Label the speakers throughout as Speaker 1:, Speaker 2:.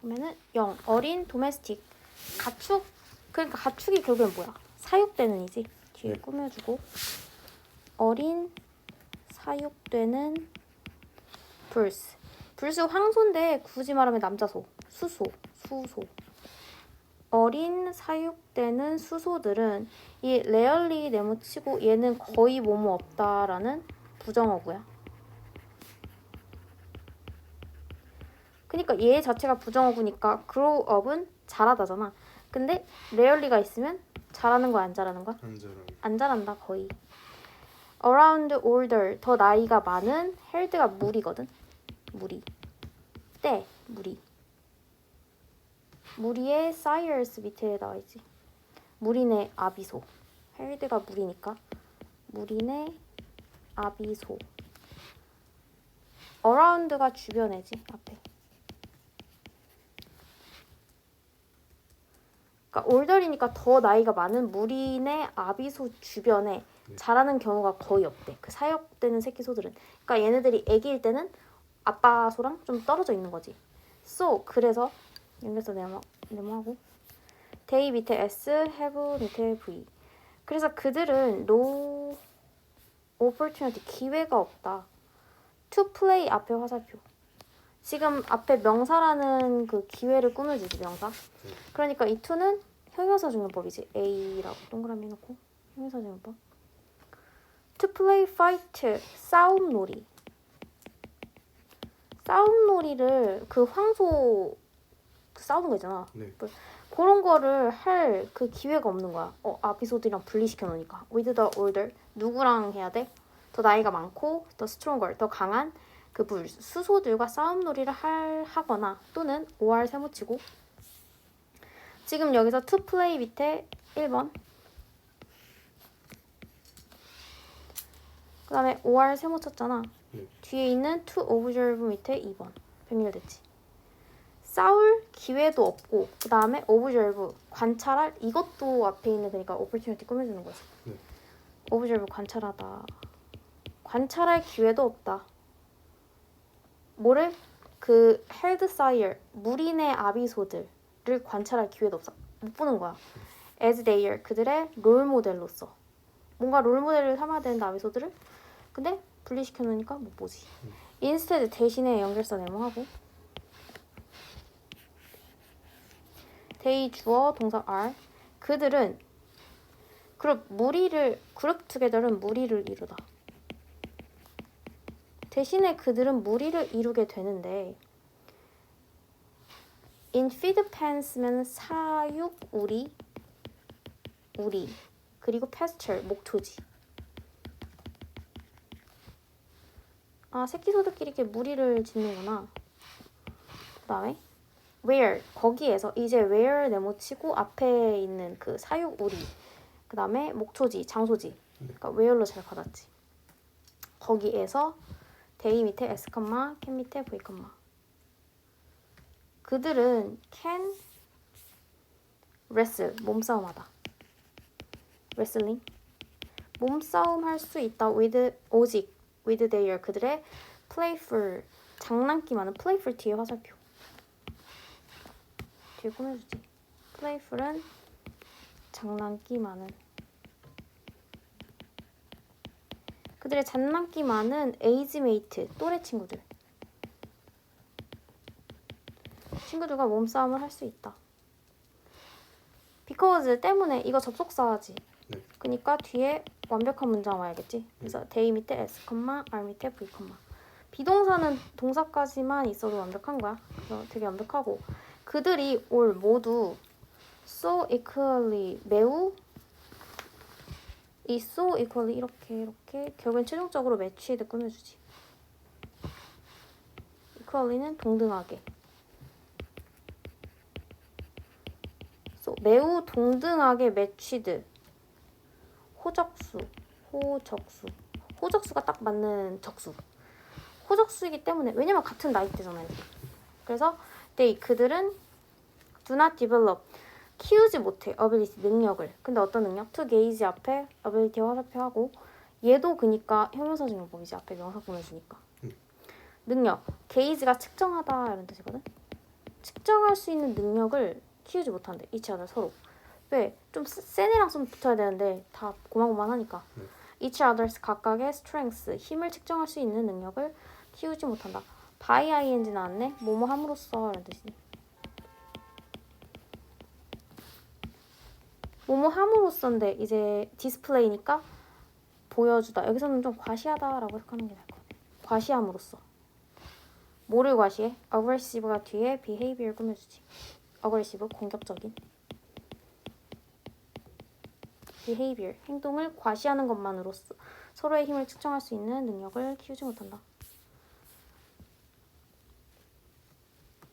Speaker 1: 보면은 0 어린 도메스틱 가축 그러니까 가축이 결국엔 뭐야? 사육되는이지. 뒤에
Speaker 2: 네.
Speaker 1: 꾸며주고. 어린 사육되는 불스 불스 황소인데 굳이 말하면 남자소. 수소 수소. 어린 사육되는 수소들은 이 레얼리 네모치고 얘는 거의 뭐뭐 없다라는 부정어구야. 그러니까 얘 자체가 부정어구니까 growup은 잘하다잖아. 근데 레얼리가 있으면 잘하는 거야 안 잘하는 거야?
Speaker 2: 한자랑
Speaker 1: 안 잘한다 거의. around older 더 나이가 많은 held가 무리거든. 무리. 때 무리. 무리의 sires 밑에 나와 있지. 무리네 아비소. held가 무리니까 무리네 아비소. around가 주변에지 앞에. 그러니까 올더리니까 더 나이가 많은 무리네 아비소 주변에
Speaker 2: 네.
Speaker 1: 자라는 경우가 거의 없대. 그 사육되는 새끼 소들은. 그러니까 얘네들이 아기일 때는 아빠 소랑 좀 떨어져 있는 거지. So 그래서 연결서 네모 네모하고 they 밑에 s have 밑에 v. 그래서 그들은 no opportunity 기회가 없다. to play 앞에 화살표. 지금 앞에 명사라는 그 기회를 꾸며주지 명사.
Speaker 2: 네.
Speaker 1: 그러니까 이 to는 형용사 증명법이지. A라고 동그라미 해놓고 형용사 증명법. To play fight 싸움 놀이. 싸움 놀이를 그 황소 그 싸우는 거 있잖아.
Speaker 2: 네.
Speaker 1: 그런 거를 할 그 기회가 없는 거야. 어, 아비소드랑 분리시켜 놓으니까. With the older 누구랑 해야 돼? 더 나이가 많고 더 stronger 더 강한 그 불, 수소들과 싸움놀이를 할 하거나 또는 5할 세모치고 지금 여기서 to play 밑에 1번 그 다음에 5할 세모 쳤잖아.
Speaker 2: 네.
Speaker 1: 뒤에 있는 to observe 밑에 2번 병렬됐지. 싸울 기회도 없고 그 다음에 observe 관찰할 이것도 앞에 있는 그러니까 opportunity 꾸며주는 거지.
Speaker 2: 네.
Speaker 1: observe 관찰하다. 관찰할 기회도 없다. 뭐를 그 sire 무린의 아비소들 을 관찰할 기회도 없어. 못 보는 거야. as they are 그들의 롤 모델로서 뭔가 롤 모델을 삼아야 되는데 아비소들을 근데 분리시켜 놓으니까 못 보지. instead 대신에 연결사 네모하고 they 주어 동사 are 그들은 그룹 무리를 그룹 투게더는 무리를 이루다. 대신에 그들은 무리를 이루게 되는데 in feed pens면 사육 우리 우리 그리고 pasture 목초지. 아 새끼 소들끼리 이렇게 무리를 짓는구나. 그 다음에 where 거기에서 이제 where 네모치고 앞에 있는 그 사육 우리 그 다음에 목초지 장소지. 그러니까 where로 잘 받았지. 거기에서 데이 밑에 S, 캔 밑에 V, 그들은 can wrestle 몸싸움하다. wrestling 몸싸움 할 수 있다. with 오직 with their 그들의 playful 장난기 많은 playful 뒤에 화살표. 뒤에 꾸며주지. playful은 장난기 많은. 그들의 장난기 많은 에이지메이트 또래 친구들 친구들과 몸싸움을 할 수 있다. because 때문에 이거 접속사지.
Speaker 2: 네.
Speaker 1: 그러니까 뒤에 완벽한 문장 와야겠지. 그래서 they 밑에 s, r 밑에 v, 비동사는 동사까지만 있어도 완벽한 거야. 그래서 되게 완벽하고 그들이 올 모두 so equally 매우 이 so equally 이렇게 이렇게 결국엔 최종적으로 매치드 꾸며주지. equally는 동등하게. So 매우 동등하게 매치드. 호적수, 호적수. 호적수가 딱 맞는 적수. 호적수이기 때문에 왜냐면 같은 나이대잖아요. 그래서 they 그들은 do not develop 키우지 못해 ability 능력을 근데 어떤 능력? to gauge 앞에 ability 화살표하고 얘도 그니까 형용사 증명법이지 앞에 명사 보내주니까
Speaker 2: 음.
Speaker 1: 능력 gauge가 측정하다 이런 뜻이거든 측정할 수 있는 능력을 키우지 못한대. each other 서로. 왜? 좀 세- 센 애랑 좀 붙어야 되는데 다 고만고만하니까.
Speaker 2: 네.
Speaker 1: each others 각각의 strengths 힘을 측정할 수 있는 능력을 키우지 못한다. by ing 나왔네. 뭐뭐 함으로써 라는 뜻이네. 뭐뭐 함으로써인데 이제 디스플레이니까 보여주다. 여기서는 좀 과시하다라고 해석하는 게 나을 것 같아. 과시함으로써. 뭐를 과시해? aggressive가 뒤에 behavior 꾸며주지. Aggressive 공격적인. behavior 행동을 과시하는 것만으로써 서로의 힘을 측정할 수 있는 능력을 키우지 못한다.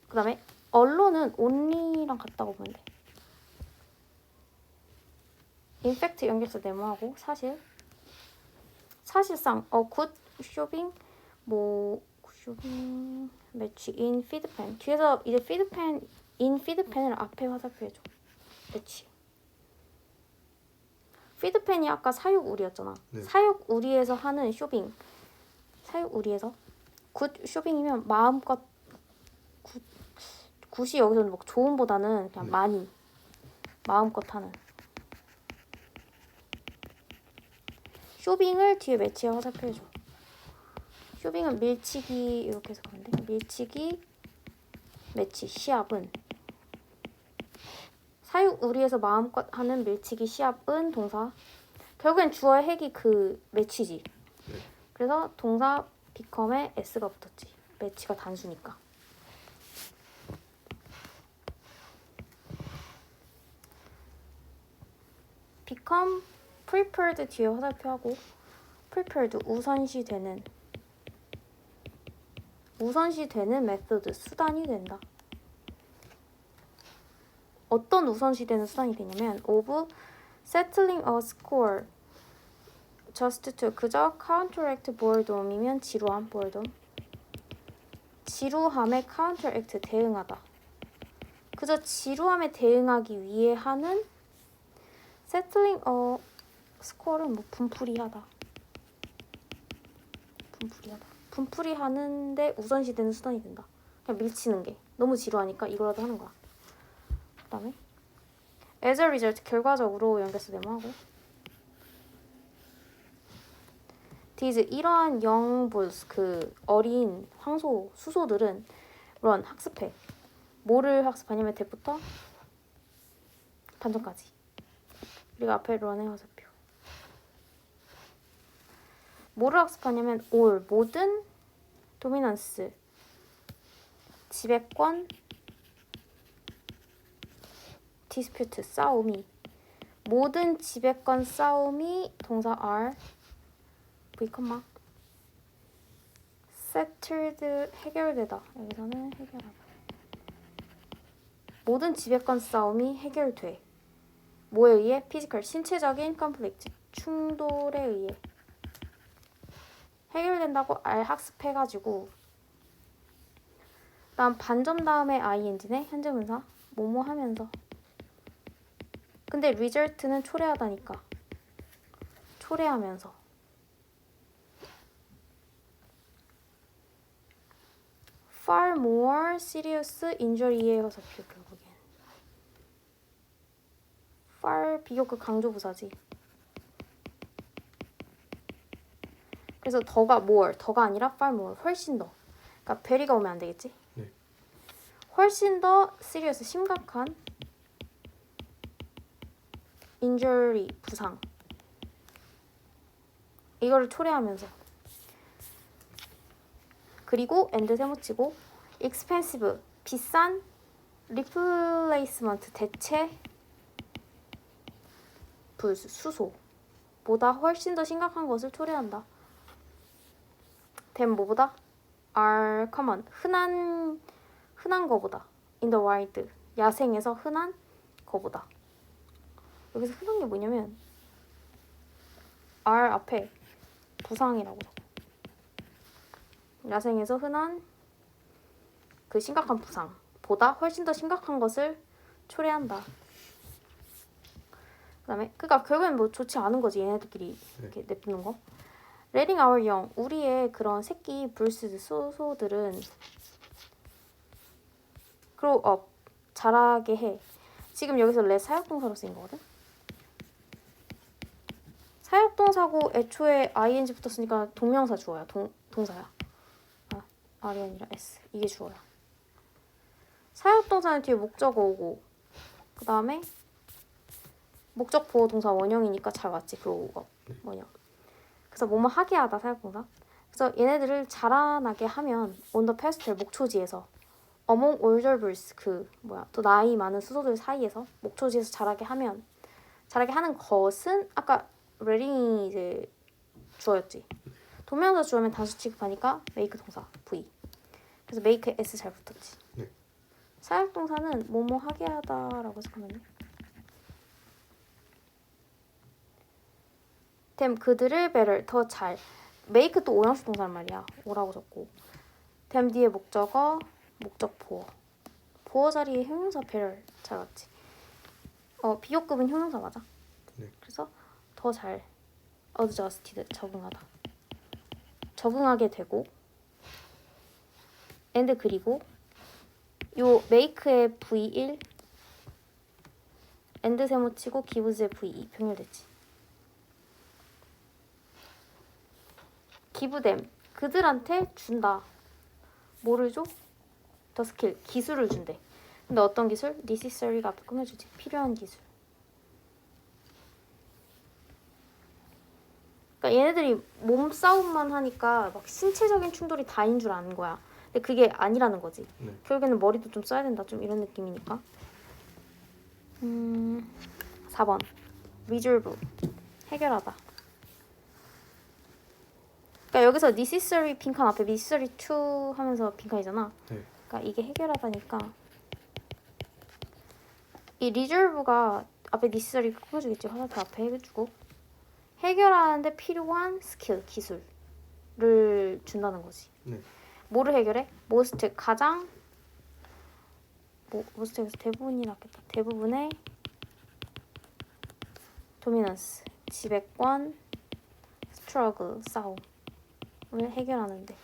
Speaker 1: 그 다음에 언론은 only랑 같다고 보면 돼. fact 연결해서 네모하고 사실 사실상 어 good shopping 뭐 쇼핑 매치 in feedpan 뒤에서 이제 in feedpan을 앞에 화살표 해줘. 매치? feedpan이 아까 사육 우리였잖아.
Speaker 2: 네.
Speaker 1: 사육 우리에서 하는 쇼핑. 사육 우리에서? 굿 쇼핑이면 마음껏 굿 굿이 여기서는 뭐 좋음보다는 그냥
Speaker 2: 네.
Speaker 1: 많이 마음껏 하는. 쇼핑을 뒤에 매치에 화살표 해줘. 쇼핑은 밀치기 이렇게 해서 가는데 밀치기 매치 시합은 사육 우리에서 마음껏 하는 밀치기 시합은 동사 결국엔 주어의 핵이 그 매치지
Speaker 2: 네.
Speaker 1: 그래서 동사 become에 s가 붙었지 매치가 단수니까 become prepared 뒤에 화살표하고 prepared 우선시 되는 우선시 되는 메소드 수단이 된다. 어떤 우선시 되는 수단이 되냐면 of settling a score just to 그저 counteract boredom이면 지루함 boredom 지루함에 counteract 대응하다. 그저 지루함에 대응하기 위해 하는 settling a score는 뭐 분풀이하다. 분풀이하다. 분풀이 하는데 우선시 되는 수단이 된다. 그냥 밀치는 게 너무 지루하니까 이거라도 하는 거야. 그다음에 as a result 결과적으로 연결수 네모하고 these 이러한 young bulls 그 어린 황소 수소들은 run 학습해. 뭐를 학습하냐면 대부터 반전까지. 그리고 앞에 run의 화살표. 뭐를 학습하냐면 all 모든 도미넌스 지배권 디스퓨트 싸움이 모든 지배권 싸움이 동사 are V 컴마 settled 해결되다. 여기서는 해결하다. 모든 지배권 싸움이 해결돼. 뭐에 의해? 피지컬 신체적인 conflict 충돌에 의해. 해결된다고 알 학습해가지고. 다음 반점 다음에 ing네 현재 분사 뭐뭐 하면서 근데 result는 초래하다니까 초래하면서 far more serious injury의 화살표 결국엔 far 비교급 강조 부사지 그래서 더가 more, 더가 아니라 far more, 훨씬 더. 그러니까 베리가 오면 안 되겠지?
Speaker 2: 네.
Speaker 1: 훨씬 더 serious, 심각한 injury, 부상. 이거를 초래하면서. 그리고 and 세모치고 expensive, 비싼 replacement, 대체 불수, 수소. 보다 훨씬 더 심각한 것을 초래한다. 된 뭐보다 are common 흔한 흔한 거보다 in the wild 야생에서 흔한 거보다 여기서 흔한 게 뭐냐면 are 앞에 부상이라고 적어. 야생에서 흔한 그 심각한 부상보다 훨씬 더 심각한 것을 초래한다. 그다음에 그러니까 결국엔 뭐 좋지 않은 거지 얘네들끼리 이렇게 냅두는 거. Letting our young 우리의 그런 새끼 불스 소소들은 grow up 자라게 해. 지금 여기서 let 사역동사로 쓰인 거거든. 사역동사고 애초에 ing 붙었으니까 동명사 주어야. 동 동사야. 아, R이 아니라 S. 이게 주어야. 사역동사는 뒤에 목적어 오고 그 다음에 목적 보호 동사 원형이니까 잘 grow up 원형. 그래서 뭐뭐 하게 하다 사역동사. 그래서 얘네들을 자라나게 하면 on the pastel 목초지에서 older birds 그 뭐야 또 나이 많은 수소들 사이에서 목초지에서 자라게 하면 자라게 하는 것은 아까 레딩이 이제 주어였지. 동명사 주어면 단수 취급하니까 make 동사 V. 그래서 make s 잘 붙었지.
Speaker 2: 네.
Speaker 1: 사역 동사는 뭐뭐 하게 하다라고 돼. 됨 그들을 better 더 잘. make 또 오형식 동사란 말이야. 오라고 적고. 됨 뒤에 목적어 목적 보어. 보어 자리에 형용사 better 잘 왔지. 어 비교급은 형용사 맞아.
Speaker 2: 네.
Speaker 1: 그래서 더잘 adjusted 적응하다. 적응하게 되고 and 그리고 요 make의 V1 and 세모 치고 gives의 V2 병렬됐지. them 그들한테 준다. 뭐를 줘? 더 스킬 기술을 준대. 근데 어떤 기술? necessary가 꾸며주지. 필요한 기술. 그러니까 얘네들이 몸싸움만 하니까 막 신체적인 충돌이 다인 줄 아는 거야. 근데 그게 아니라는 거지.
Speaker 2: 네.
Speaker 1: 결국에는 머리도 좀 써야 된다. 좀 이런 느낌이니까. 음, 4번. resolve. 해결하다. 그러니까 여기서 necessary 빈칸 앞에 necessary to 하면서 빈칸이잖아.
Speaker 2: 네.
Speaker 1: 그러니까 이게 해결하다니까 이 resolve가 앞에 necessary 끊어주겠지. 화살표 앞에 해주고 해결하는데 필요한 스킬, 기술을 준다는 거지.
Speaker 2: 네.
Speaker 1: 뭐를 해결해? most 가장 뭐 most에서 대부분이 낫겠다. 대부분의 dominance 지배권 struggle 싸움을 해결하는데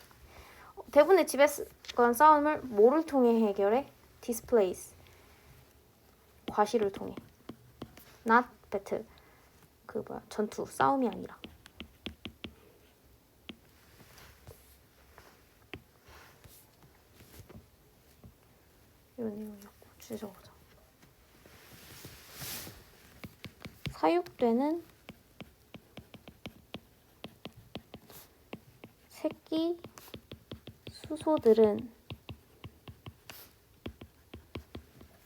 Speaker 1: 어, 대부분의 지배권 싸움을 뭐를 통해 해결해? displace 과시를 통해 not battle 그 뭐야 전투 싸움이 아니라. 이런 내용이었고 주제 적어보자. 사육되는 새끼 수소들은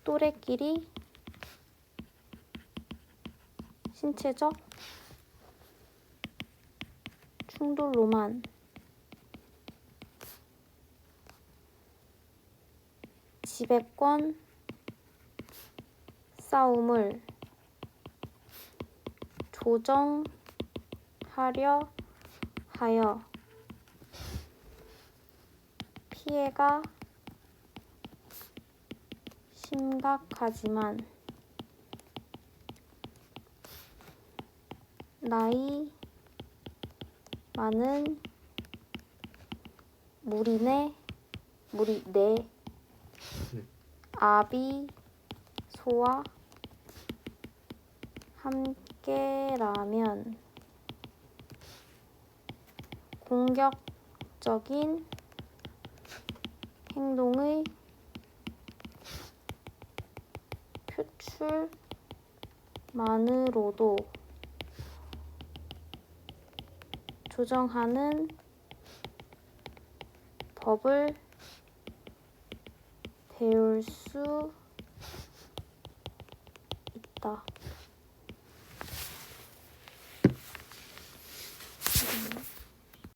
Speaker 1: 또래끼리 신체적 충돌로만. 지배권 싸움을 조정하려 하여 피해가 심각하지만 나이 많은 무리네 무리네
Speaker 2: 네.
Speaker 1: 아비 소와 함께라면 공격적인 행동의 표출만으로도 조정하는 법을 배울 수 있다.